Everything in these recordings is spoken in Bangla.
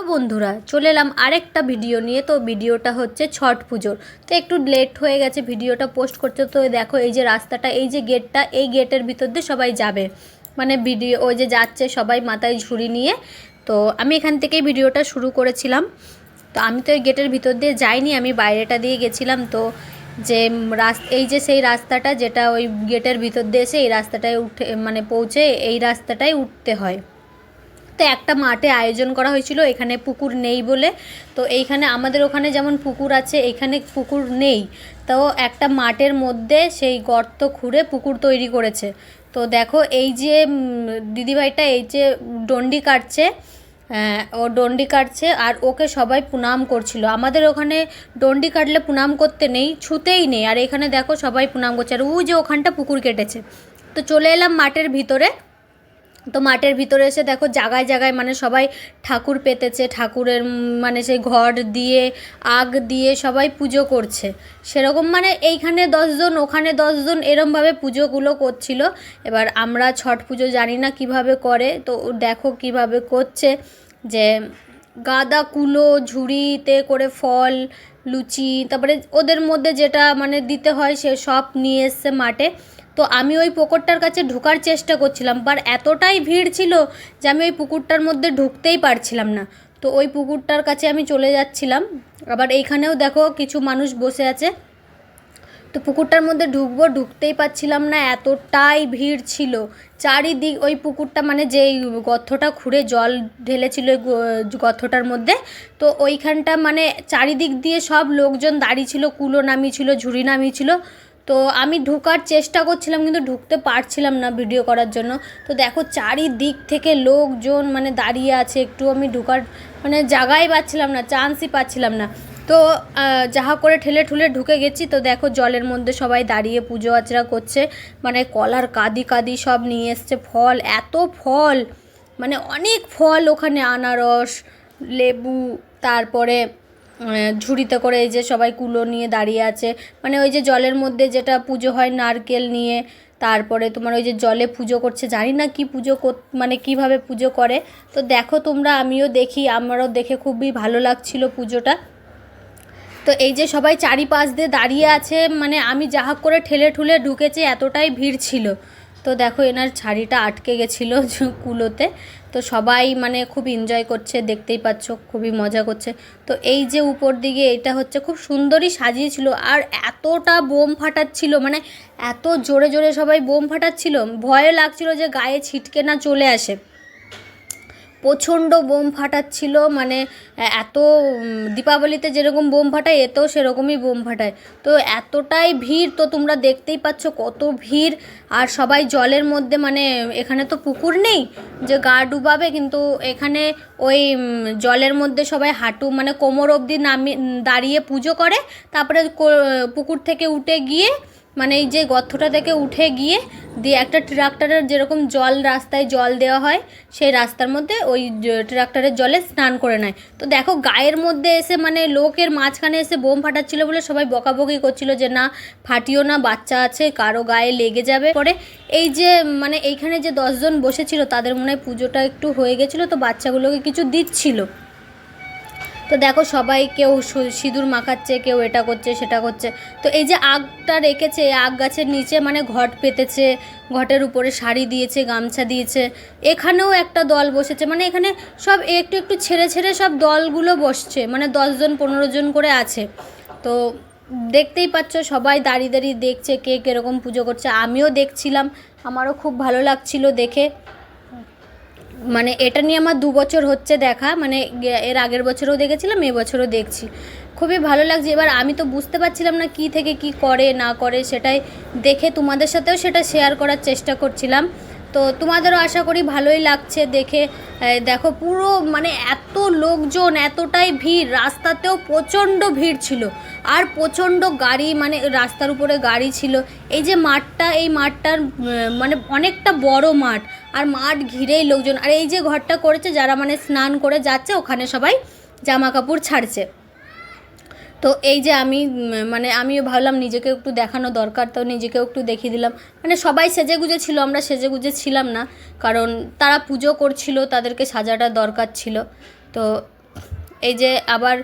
তো বন্ধুরা, চলে এলাম আরেকটা ভিডিও নিয়ে। তো ভিডিওটা হচ্ছে ছট পুজোর। তো একটু লেট হয়ে গেছে ভিডিওটা পোস্ট করতে। তো দেখো, এই যে রাস্তাটা, এই যে গেটটা এই গেটের ভিতর দিয়ে সবাই যাবে। মানে ভিডিও ওই যে যাচ্ছে সবাই মাথায় ঝুড়ি নিয়ে। তো আমি এখান থেকেই ভিডিওটা শুরু করেছিলাম। তো আমি তো এই গেটের ভিতর দিয়ে যাইনি, আমি বাইরেটা দিয়ে গেছিলাম। তো যে রাস্তা, এই যে সেই রাস্তাটা, যেটা ওই গেটের ভিতর দিয়ে এসে এই রাস্তাটায় উঠে মানে পৌঁছে এই রাস্তাটায় উঠতে হয়। তো একটা মাঠে আয়োজন করা হয়েছিল, এখানে পুকুর নেই বলে। তো এইখানে আমাদের ওখানে যেমন পুকুর আছে, এখানে পুকুর নেই। তো একটা মাঠের মধ্যে সেই গর্ত খুঁড়ে পুকুর তৈরি করেছে। তো দেখো, এই যে দিদিভাইটা এই যে ডন্ডি কাটছে ও ডন্ডি কাটছে আর ওকে সবাই প্রণাম করছিল। আমাদের ওখানে ডন্ডি কাটলে প্রণাম করতে নেই, ছুতেই নেই। আর এখানে দেখো সবাই প্রণাম করছে। আর ও যে ওখানটা পুকুর কেটেছে। তো চলে এলাম মাঠের ভিতরে। তো মাঠের ভিতরে এসে দেখো জায়গায় জায়গায় মানে সবাই ঠাকুর পেতেছে, ঠাকুরের মানে সেই ঘর দিয়ে, আগ দিয়ে সবাই পুজো করছে। সেরকম মানে এইখানে দশজন, ওখানে দশজন এরমভাবে পুজোগুলো করছিল। এবার আমরা ছট পুজো জানি না কীভাবে করে, তো দেখো কীভাবে করছে যে গাদা কুলো ঝুড়িতে করে ফল, লুচি, তারপরে ওদের মধ্যে যেটা মানে দিতে হয় সে সব নিয়ে এসছে মাঠে। তো আমি ওই পুকুরটার কাছে ঢোকার চেষ্টা করছিলাম বাট এতটাই ভিড় ছিল যে আমি ওই পুকুরটার মধ্যে ঢুকতেই পারছিলাম না। তো ওই পুকুরটার কাছে আমি চলে যাচ্ছিলাম, আবার এইখানেও দেখো কিছু মানুষ বসে আছে। তো পুকুরটার মধ্যে ঢুকবো, ঢুকতেই পারছিলাম না, এতটাই ভিড় ছিল। চারিদিক ওই পুকুরটা মানে যেই গর্তটা খুঁড়ে জল ঢেলেছিল ওই গ- গর্তটার মধ্যে, তো ওইখানটা মানে চারিদিক দিয়ে সব লোকজন দাঁড়িয়ে ছিল, কুলো নামিয়েছিল ঝুড়ি নামিয়েছিল তো আমি ঢুকার চেষ্টা করছিলাম, কিন্তু ঢুকতে পারছিলাম না ভিডিও করার জন্য। তো দেখো চারিদিক থেকে লোকজন মানে দাঁড়িয়ে আছে, একটু আমি ঢুকার মানে জায়গাই পাচ্ছিলাম না চান্সই পাচ্ছিলাম না। তো যাহা করে ঠেলে ঠুলে ঢুকে গেছি, তো দেখো জলের মধ্যে সবাই দাঁড়িয়ে পুজো আচরা করছে। মানে কলার কাদি কাদি সব নিয়ে এসছে, ফল, এত ফল! মানে অনেক ফল ওখানে, আনারস, লেবু, তারপরে ঝুড়িতে করে এই যে সবাই কুলো নিয়ে দাঁড়িয়ে আছে। মানে ওই যে জলের মধ্যে যেটা পুজো হয় নারকেল নিয়ে, তারপরে তোমার ওই যে জলে পুজো করছে, জানি না কি পুজো মানে কীভাবে পুজো করে। তো দেখো তোমরা, আমিও দেখি, আমারও দেখে খুবই ভালো লাগছিল পুজোটা। তো এই যে সবাই চারিপাশ দিয়ে দাঁড়িয়ে আছে মানে আমি যাহা করে ঠেলে ঠুলে ঢুকেছি, এতটাই ভিড় ছিল। তো দেখো এনার ছাড়িটা আটকে গেছিল কুলোতে। তো সবাই মানে খুব এনজয় করছে, দেখতেই পাচ্ছ, খুবই মজা করছে। তো এই যে উপর দিকে এটা হচ্ছে খুব সুন্দরই সাজিয়েছিল, আর এতটা বোম ফাটাচ্ছিল মানে এত জোরে জোরে সবাই বোম ফাটাচ্ছিল ভয় লাগছিল যে গায়ে ছিটকে না চলে আসে। প্রচণ্ড বোম ফাটাচ্ছিল মানে এত দীপাবলিতে যেরকম বোম ফাটায়, এতেও সেরকমই বোম ফাটায়। তো এতটাই ভিড়, তো তোমরা দেখতেই পাচ্ছ কত ভিড়। আর সবাই জলের মধ্যে মানে এখানে তো পুকুর নেই যে গা ডুবাবে, কিন্তু এখানে ওই জলের মধ্যে সবাই হাঁটু মানে কোমর অবধি নামিয়ে দাঁড়িয়ে পুজো করে। তারপরে পুকুর থেকে উঠে গিয়ে মানে এই যে গর্তটা থেকে উঠে গিয়ে দিয়ে একটা ট্রাক্টরের যেরকম জল রাস্তায় জল দেওয়া হয়, সেই রাস্তার মধ্যে ওই ট্রাক্টরের জলে স্নান করে নেয়। তো দেখো গায়ের মধ্যে এসে মানে লোকের মাঝখানে এসে বোম ফাটাচ্ছিল বলে সবাই বকাবকি করছিল যে না, ফাটিও না, বাচ্চা আছে, কারও গায়ে লেগে যাবে। পরে এই যে মানে এইখানে যে দশজন বসেছিল, তাদের মনে হয় পুজোটা একটু হয়ে গেছিল, তো বাচ্চাগুলোকে কিছু দিচ্ছিল। তো দেখো সবাই কেউ সিঁদুর মাখাচ্ছে, কেউ এটা করছে, সেটা করছে। তো এই যে আগটা রেখেছে আগ গাছের নিচে মানে ঘট পেতেছে, ঘটের উপরে শাড়ি দিয়েছে, গামছা দিয়েছে, এখানেও একটা দল বসেছে। মানে এখানে সব একটু একটু ছেড়ে ছেড়ে সব দলগুলো বসছে মানে দশজন পনেরো জন করে আছে। তো দেখতেই পাচ্ছ সবাই দাঁড়িয়ে দাঁড়িয়ে দেখছে কে কীরকম পুজো করছে। আমিও দেখছিলাম, আমারও খুব ভালো লাগছিল দেখে। মানে এটা নিয়ে আমার দু বছর হচ্ছে দেখা মানে এর আগের বছরও দেখেছিলাম এবছরও দেখছি। খুবই ভালো লাগছে। এবার আমি তো বুঝতে পারছিলাম না কি থেকে কি করে, না করে, সেটাই দেখে তোমাদের সাথেও সেটা শেয়ার করার চেষ্টা করছিলাম। তো তোমাদেরও আশা করি ভালোই লাগছে দেখে। দেখো পুরো মানে এত লোকজন, এতটাই ভিড়, রাস্তাতেও প্রচণ্ড ভিড় ছিল। আর প্রচণ্ড গাড়ি মানে রাস্তার উপরে গাড়ি ছিল। এই যে মাঠটা, এই মাঠটার মানে অনেকটা বড় মাঠ। আর মাঠ ঘিরেই লোকজন, আর এই যে ঘরটা করেছে, যারা মানে স্নান করে যাচ্ছে, ওখানে সবাই জামা কাপড় ছাড়ছে। তো এই যে আমি মানে আমিও ভাবলাম নিজেকে একটু দেখানো দরকার, তো নিজেকেও একটু দেখিয়ে দিলাম। মানে সবাই সেজে গুজে ছিল, আমরা সেজে গুজে ছিলাম না, কারণ তারা পুজো করছিল, তাদেরকে সাজাটা দরকার ছিল। তো এই যে আবার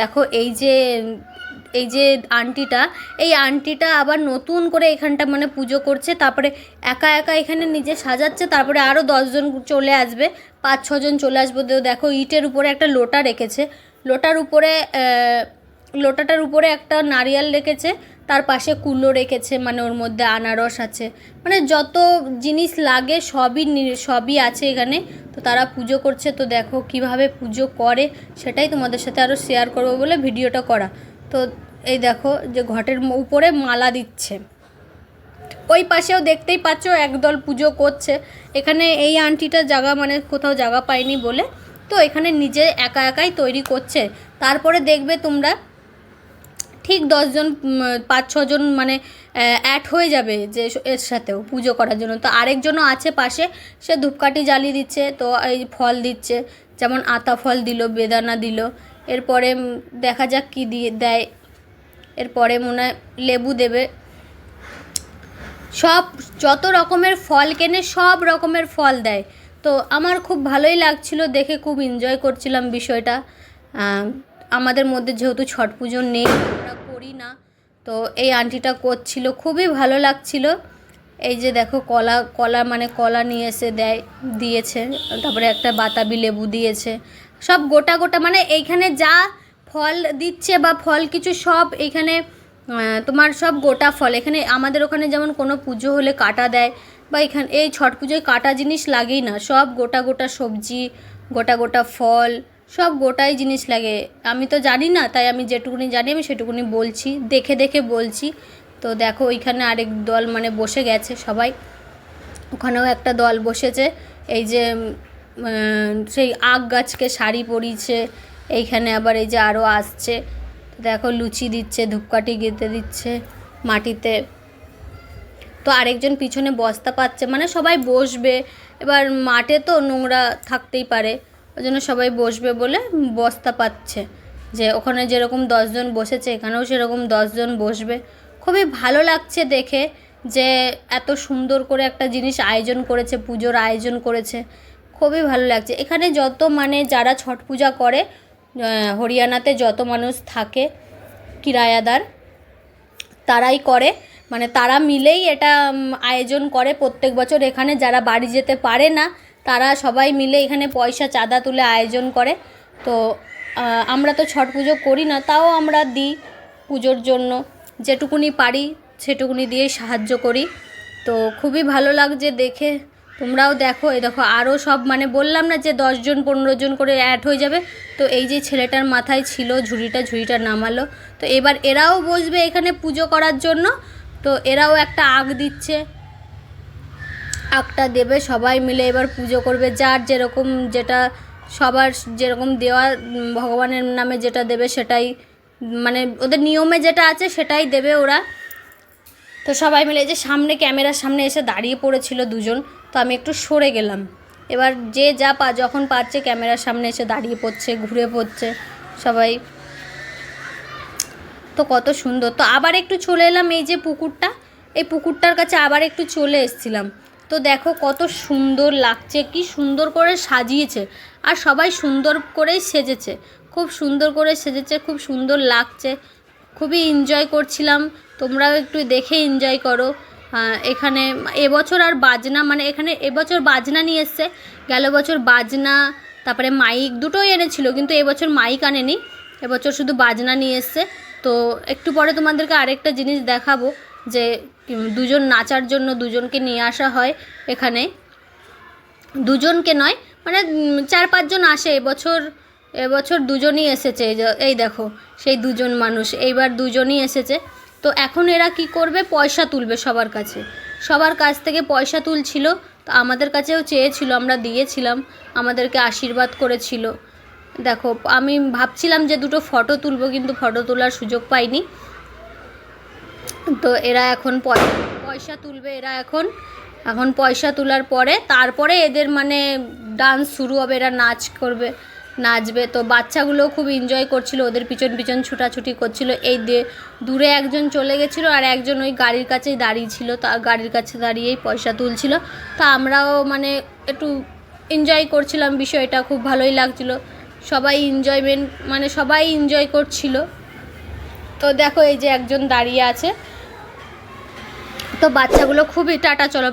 দেখো এই যে এই যে আন্টিটা, এই আন্টিটা আবার নতুন করে এখানটা মানে পুজো করছে, তারপরে একা একা এখানে নিজে সাজাচ্ছে, তারপরে আরও দশজন চলে আসবে, পাঁচ ছজন চলে আসবে। দেখো, ইটের উপরে একটা লোটা রেখেছে, লোটার উপরে লোটাটার উপরে একটা নারিয়াল রেখেছে, তার পাশে কুলো রেখেছে মানে ওর মধ্যে আনারস আছে। মানে যত জিনিস লাগে সবই সবই আছে এখানে, তো তারা পুজো করছে। তো দেখো কীভাবে পুজো করে, সেটাই তোমাদের সাথে আরও শেয়ার করব বলে ভিডিওটা করা। তো এই দেখো যে ঘটের উপরে মালা দিচ্ছে। ওই পাশেও দেখতেই পাচ্ছ একদল পুজো করছে। এখানে এই আন্টিটা জায়গা মানে কোথাও জায়গা পায়নি বলে, তো এখানে নিজে একা একাই তৈরি করছে। তারপরে দেখবে তোমরা ঠিক দশজন পাঁচ ছজন মানে অ্যাড হয়ে যাবে যে এর সাথেও পুজো করার জন্য। তো আরেকজনও আছে পাশে, সে ধূপকাঠি জ্বালিয়ে দিচ্ছে, তো এই ফল দিচ্ছে, যেমন আতা ফল দিল, বেদানা দিল এরপরে দেখা যাক কী দিয়ে দেয়। এরপরে মনে হয় লেবু দেবে। সব, যত রকমের ফল কেনে, সব রকমের ফল দেয়। তো আমার খুব ভালোই লাগছিল, দেখে খুব এনজয় করছিলাম বিষয়টা। আমাদের মধ্যে যেহেতু ছট পুজো নেই, আমরা করি না। তো এই আন্টিটা করছিল, খুবই ভালো লাগছিল। এই যে দেখো, কলা কলা মানে কলা নিয়ে এসে দেয়, দিয়েছে। তারপরে একটা বাতাবি লেবু দিয়েছে। সব গোটা গোটা মানে এইখানে যা ফল দিচ্ছে বা ফল কিছু সব এইখানে তোমার সব গোটা ফল। এখানে আমাদের ওখানে যেমন কোনো পুজো হলে কাটা দেয় বা এখানে, এই ছট পুজোয় কাটা জিনিস লাগেই না। সব গোটা গোটা সবজি, গোটা গোটা ফল, সব গোটাই জিনিস লাগে। আমি তো জানি না, তাই আমি যেটুকুনি জানি আমি সেটুকুনি বলছি, দেখে দেখে বলছি। তো দেখো ওইখানে আরেক দল মানে বসে গেছে সবাই। ওখানেও একটা দল বসেছে। এই যে সেই আগ গাছকে শাড়ি পরিয়েছে এইখানে আবার এই যে আরও আসছে। দেখো লুচি দিচ্ছে, ধূপকাঠি গেঁথে দিচ্ছে মাটিতে। তো আরেকজন পিছনে বস্তা পাচ্ছে মানে সবাই বসবে। এবার মাঠে তো নোংরা থাকতেই পারে, ওই জন্য সবাই বসবে বলে বস্তা পাচ্ছে। যে ওখানে যেরকম দশজন বসেছে, এখানেও সেরকম দশজন বসবে। খুবই ভালো লাগছে দেখে যে এত সুন্দর করে একটা জিনিস আয়োজন করেছে, পুজোর আয়োজন করেছে। খুবই ভালো লাগছে। এখানে যত মানে যারা ছট পূজা করে হরিয়ানাতে যত মানুষ থাকে, কিরায়াদার, তারাই করে। মানে তারা মিলেই এটা আয়োজন করে প্রত্যেক বছর। এখানে যারা বাড়ি যেতে পারে না, তারা সবাই মিলে এখানে পয়সা চাঁদা তুলে আয়োজন করে। তো আমরা তো ছট পুজো করি না, তাও আমরা দিই পুজোর জন্য। যেটুকুনি পারি, সেটুকুনি দিয়েই সাহায্য করি। তো, খুবই ভালো লাগছে দেখে। তোমরাও দেখো, এই দেখো আরও সব মানে বললাম না যে দশজন পনেরো জন করে অ্যাড হয়ে যাবে। তো এই যে ছেলেটার মাথায় ছিল, ঝুড়িটা ঝুড়িটা নামালো। তো এবার এরাও বসবে এখানে পুজো করার জন্য। তো এরাও একটা আগ দিচ্ছে। আগটা দেবে, সবাই মিলে এবার পুজো করবে। যার যেরকম যেটা, সবার যেরকম দেওয়া ভগবানের নামে যেটা দেবে সেটাই মানে ওদের নিয়মে যেটা আছে সেটাই দেবে ওরা। তো সবাই মিলে যে সামনে, ক্যামেরার সামনে এসে দাঁড়িয়ে পড়েছিল দুজন। তো আমি একটু সরে গেলাম। এবার যে যা পা, যখন পাচ্ছে ক্যামেরার সামনে এসে দাঁড়িয়ে পড়ছে, ঘুরে পড়ছে, সবাই। তো কত সুন্দর। তো আবার একটু চলে এলাম এই যে পুকুরটা। এই পুকুরটার কাছে আবার একটু চলে এসেছিলাম। তো দেখো কত সুন্দর লাগছে, কি সুন্দর করে সাজিয়েছে। আর সবাই সুন্দর করেই সেজেছে। খুব সুন্দর করে সেজেছে, খুব সুন্দর লাগছে। খুবই এনজয় করছিলাম। তোমরাও একটু দেখে এনজয় করো। এখানে এবছর আর বাজনা মানে এখানে এবছর বাজনা নিয়ে এসছে। গেল বছর বাজনা, তারপরে মাইক দুটোই এনেছিল, কিন্তু এবছর মাইক আনেনি। এবছর শুধু বাজনা নিয়ে এসছে। তো একটু পরে তোমাদেরকে আরেকটা জিনিস দেখাবো, যে দুজন নাচার জন্য দুজনকে নিয়ে আসা হয় এখানে। দুজনকে নয় মানে চার পাঁচজন আসে এবছর। এবছর দুজনই এসেছে এই দেখো, সেই দুজন মানুষ। এইবার দুজনই এসেছে। তো এখন এরা কি করবে? পয়সা তুলবে সবার কাছে। সবার কাছ থেকে পয়সা তুলছিল, তো আমাদের কাছেও চেয়েছিল, আমরা দিয়েছিলাম, আমাদেরকে আশীর্বাদ করেছিল। দেখো, আমি ভাবছিলাম যে দুটো ফটো তুলবো, কিন্তু ফটো তোলার সুযোগ পাইনি। তো এরা এখন পয়- পয়সা তুলবে এরা এখন। এখন পয়সা তোলার পরে, তারপরে এদের মানে ডান্স শুরু হবে, এরা নাচ করবে। নাচবে। তো বাচ্চাগুলোও খুব এনজয় করছিল, ওদের পিছন পিছন ছুটাছুটি করছিল। এই দূরে একজন চলে গেছিল আর একজন ওই গাড়ির কাছেই দাঁড়িয়ে ছিল, তা গাড়ির কাছে দাঁড়িয়েই পয়সা তুলছিল। তা আমরাও মানে একটু এনজয় করছিলাম বিষয়টা, খুব ভালোই লাগছিল। সবাই এনজয়মেন্ট মানে সবাই এনজয় করছিল। তো দেখো এই যে একজন দাঁড়িয়ে আছে। তো বাচ্চাগুলো খুবই টাটা, চলো